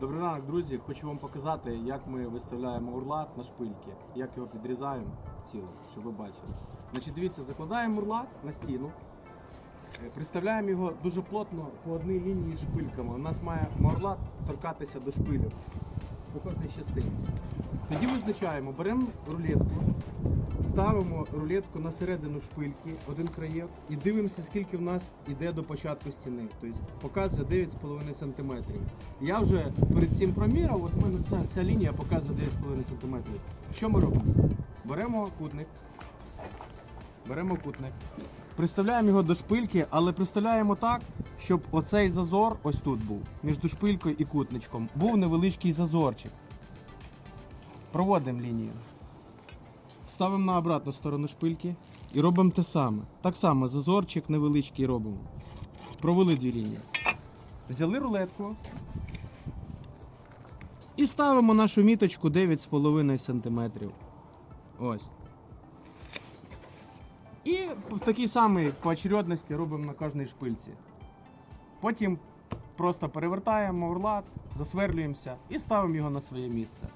Добрий ранок, друзі. Хочу вам показати, як ми виставляємо урлат на шпильки, як його підрізаємо в цілому, щоб ви бачили. Значить, дивіться, закладаємо урлат на стіну, Представляємо приставляємо його дуже плотно по одній лінії шпильками. У нас має урлат торкатися до шпилів по кожній частинці. Тоді визначаємо, беремо рулетку, ставимо рулетку на середину шпильки, один краєв, і дивимося, скільки в нас іде до початку стіни. Тобто показує 9,5 см. Я вже перед цим проміряв, от мене вся, вся лінія показує 9,5 см. Що ми робимо? Беремо кутник, беремо кутник, приставляємо його до шпильки, але приставляємо так, щоб оцей зазор ось тут був, між шпилькою і кутничком, був невеличкий зазорчик. Проводимо лінію. Ставимо на обратну сторону шпильки і робимо те саме. Так само зазорчик невеличкий робимо. Провели дві лінії. Взяли рулетку і ставимо нашу міточку 9,5 см. Ось. І в такій самій поочередності робимо на кожній шпильці. Потім просто перевертаємо урлат, засверлюємося і ставимо його на своє місце.